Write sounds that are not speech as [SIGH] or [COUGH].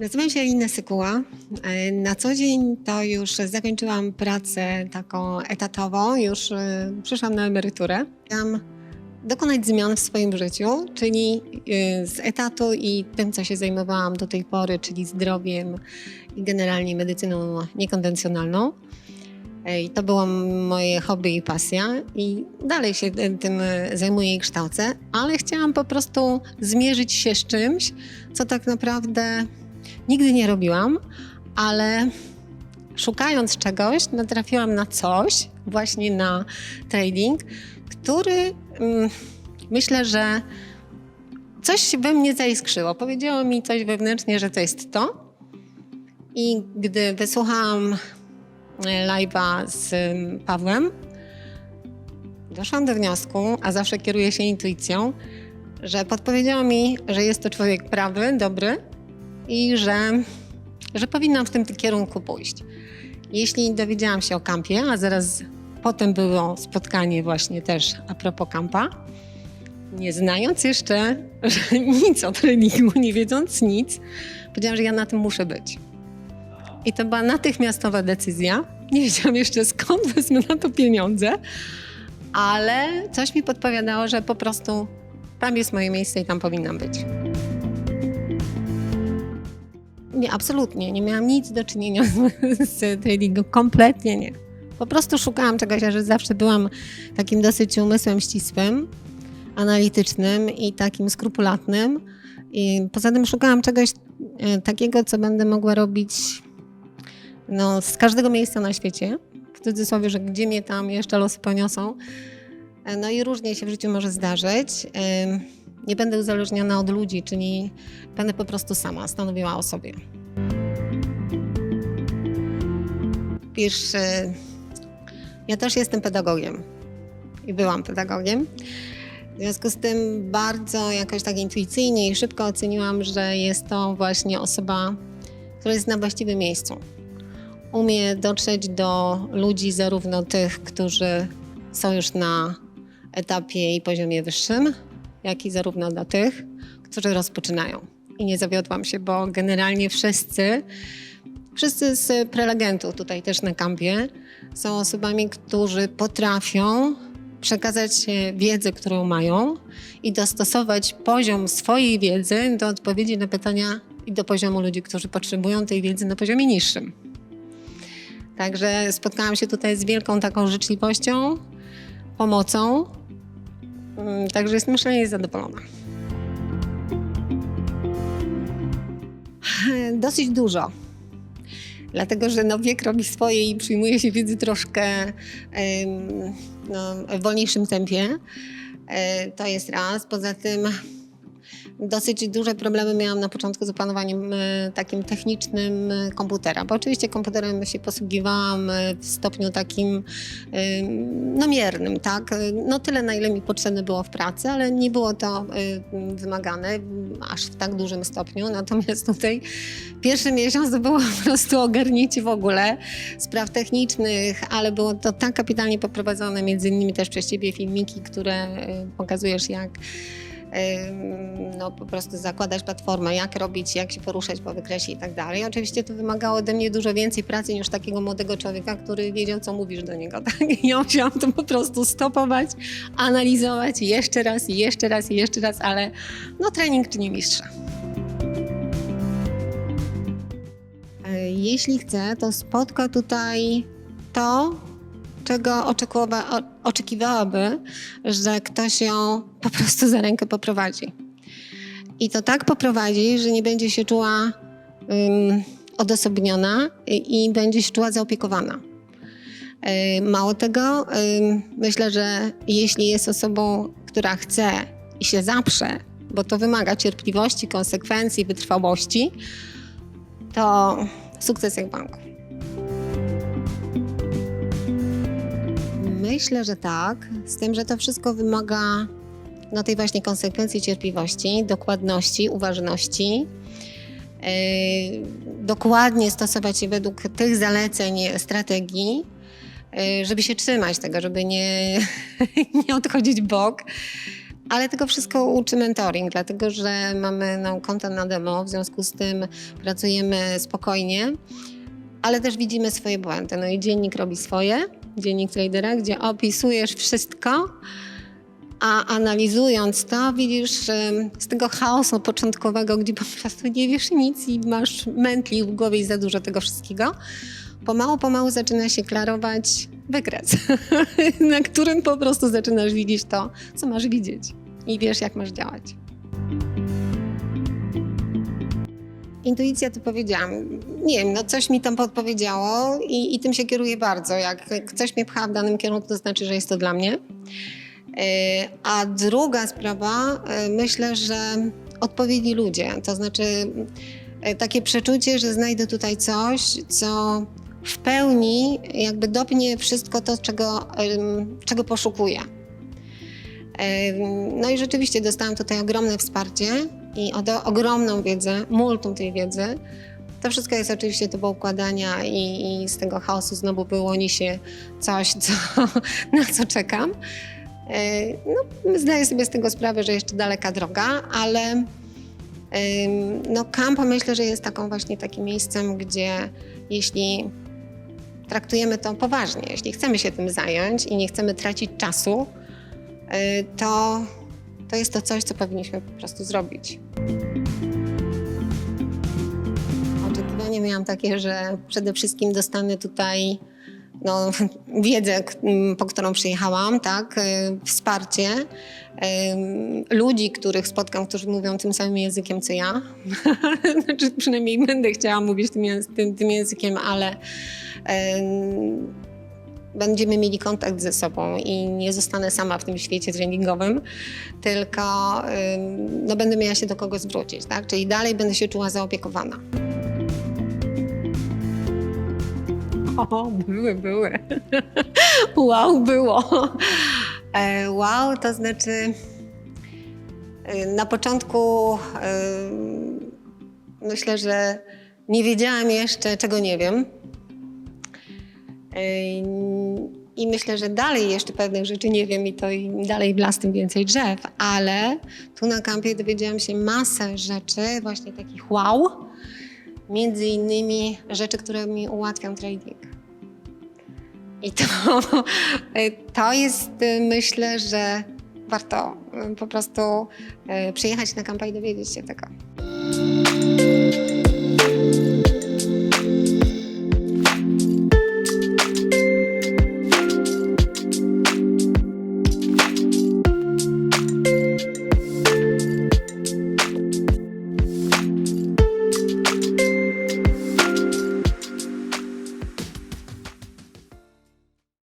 Nazywam się Alina Sykuła. E, Na co dzień to już zakończyłam pracę taką etatową, już e, przyszłam na emeryturę. Chciałam dokonać zmian w swoim życiu, czyli e, z etatu i tym, co się zajmowałam do tej pory, czyli zdrowiem i generalnie medycyną niekonwencjonalną. I to było moje hobby i pasja i dalej się tym zajmuję i kształcę, ale chciałam po prostu zmierzyć się z czymś, co tak naprawdę nigdy nie robiłam, ale szukając czegoś, natrafiłam na coś, właśnie na trading, który mm, myślę, że coś we mnie zaiskrzyło. Powiedziało mi coś wewnętrznie, że to jest to. I gdy wysłuchałam e, live'a z mm, Pawłem, doszłam do wniosku, a zawsze kieruję się intuicją, że podpowiedziało mi, że jest to człowiek prawy, dobry i że, że powinnam w tym kierunku pójść. Jeśli dowiedziałam się o kampie, a zaraz potem było spotkanie właśnie też a propos kampa, nie znając jeszcze [LAUGHS] nic o treningu, nie wiedząc nic, powiedziałam, że ja na tym muszę być. I to była natychmiastowa decyzja. Nie wiedziałam jeszcze skąd wezmę na to pieniądze, ale coś mi podpowiadało, że po prostu tam jest moje miejsce i tam powinnam być. Nie, absolutnie. Nie miałam nic do czynienia [LAUGHS] z, z tradingiem. Kompletnie nie. Po prostu szukałam czegoś, a że zawsze byłam takim dosyć umysłem ścisłym, analitycznym i takim skrupulatnym. I poza tym szukałam czegoś e, takiego, co będę mogła robić no, z każdego miejsca na świecie. W cudzysłowie, że gdzie mnie tam jeszcze losy poniosą. E, No i różnie się w życiu może zdarzyć. Nie będę uzależniona od ludzi, czyli będę po prostu sama stanowiła o sobie. Wiesz, ja też jestem pedagogiem i byłam pedagogiem. W związku z tym bardzo jakoś tak intuicyjnie i szybko oceniłam, że jest to właśnie osoba, która jest na właściwym miejscu. Umie dotrzeć do ludzi, zarówno tych, którzy są już na etapie i poziomie wyższym, jak i zarówno do tych, którzy rozpoczynają. I nie zawiodłam się, bo generalnie wszyscy, wszyscy z prelegentów tutaj też na kampie są osobami, którzy potrafią przekazać wiedzę, którą mają i dostosować poziom swojej wiedzy do odpowiedzi na pytania i do poziomu ludzi, którzy potrzebują tej wiedzy na poziomie niższym. Także spotkałam się tutaj z wielką taką życzliwością, pomocą. Mm, Także jestem szalenie zadowolona. [LAUGHS] Dosyć dużo. Dlatego, że no wiek robi swoje i przyjmuje się wiedzy troszkę no, w wolniejszym tempie. E, To jest raz. Poza tym dosyć duże problemy miałam na początku z opanowaniem e, takim technicznym e, komputera, bo oczywiście komputerem się posługiwałam e, w stopniu takim no miernym, tak? No tyle, na ile mi potrzebne było w pracy, ale nie było to wymagane aż w tak dużym stopniu. Natomiast tutaj pierwszy miesiąc to było [LAUGHS] po prostu ogarnięcie w ogóle spraw technicznych, ale było to tak kapitalnie poprowadzone, między innymi też przez ciebie filmiki, które pokazujesz jak no po prostu zakładać platformę, jak robić, jak się poruszać po wykresie i tak dalej. Oczywiście to wymagało ode mnie dużo więcej pracy niż takiego młodego człowieka, który wiedział, co mówisz do niego. [LAUGHS] Tak? Ja musiałam to po prostu stopować, analizować jeszcze raz, i jeszcze raz, i jeszcze raz, ale no trening czyni mistrza. E, Jeśli chce, to spotka tutaj to, czego oczekiwa- o- oczekiwałaby, że ktoś ją po prostu za rękę poprowadzi. I to tak poprowadzi, że nie będzie się czuła ym, odosobniona i, i będzie się czuła zaopiekowana. Yy, Mało tego, ym, myślę, że jeśli jest osobą, która chce i się zaprze, bo to wymaga cierpliwości, konsekwencji, wytrwałości, to sukces jak banku. Myślę, że tak, z tym, że to wszystko wymaga no, tej właśnie konsekwencji, cierpliwości, dokładności, uważności. Yy, dokładnie stosować się według tych zaleceń strategii, yy, żeby się trzymać tego, żeby nie, [LAUGHS] nie odchodzić bok. Ale tego wszystko uczy mentoring, dlatego że mamy no, konto na demo, w związku z tym pracujemy spokojnie, ale też widzimy swoje błędy. No i dziennik robi swoje, dziennik tradera, gdzie opisujesz wszystko, a analizując to, widzisz z tego chaosu początkowego, gdzie po prostu nie wiesz nic i masz mętli w głowie i za dużo tego wszystkiego, pomału, pomału zaczyna się klarować wykres, [LAUGHS] na którym po prostu zaczynasz widzieć to, co masz widzieć i wiesz, jak masz działać. Intuicja, to powiedziałam, nie wiem, no coś mi tam podpowiedziało i, i tym się kieruję bardzo. Jak coś mnie pcha w danym kierunku, to znaczy, że jest to dla mnie. Yy, A druga sprawa, yy, myślę, że odpowiedni ludzie, to znaczy yy, takie przeczucie, że znajdę tutaj coś, co w pełni jakby dopnie wszystko to, czego, czego poszukuję. No i rzeczywiście dostałam tutaj ogromne wsparcie i odo- ogromną wiedzę, multum tej wiedzy. To wszystko jest oczywiście do poukładania i, i z tego chaosu znowu wyłoni się coś, co, [LAUGHS] na co czekam. Yy, No, zdaję sobie z tego sprawę, że jeszcze daleka droga, ale ym, no, kampa myślę, że jest taką właśnie takim miejscem, gdzie jeśli traktujemy to poważnie, jeśli chcemy się tym zająć i nie chcemy tracić czasu, y, to, to jest to coś, co powinniśmy po prostu zrobić. Oczekiwania miałam takie, że przede wszystkim dostanę tutaj no, wiedzę, k- m, po którą przyjechałam, tak, y, wsparcie, ym, ludzi, których spotkam, którzy mówią tym samym językiem, co ja. [LAUGHS] znaczy, przynajmniej będę chciała mówić tym, tym, tym językiem, ale będziemy mieli kontakt ze sobą i nie zostanę sama w tym świecie treningowym, tylko no, będę miała się do kogo zwrócić, tak? Czyli dalej będę się czuła zaopiekowana. O, były, były. Wow, było. E, Wow, to znaczy e, na początku myślę, że nie wiedziałam jeszcze, czego nie wiem. E, I myślę, że dalej jeszcze pewnych rzeczy nie wiem i to im dalej w las, tym więcej drzew, ale tu na kampie dowiedziałam się masę rzeczy, właśnie takich wow, między innymi rzeczy, które mi ułatwią trading. I to, [LAUGHS] to jest, myślę, że warto po prostu y, przyjechać na kampę i dowiedzieć się tego.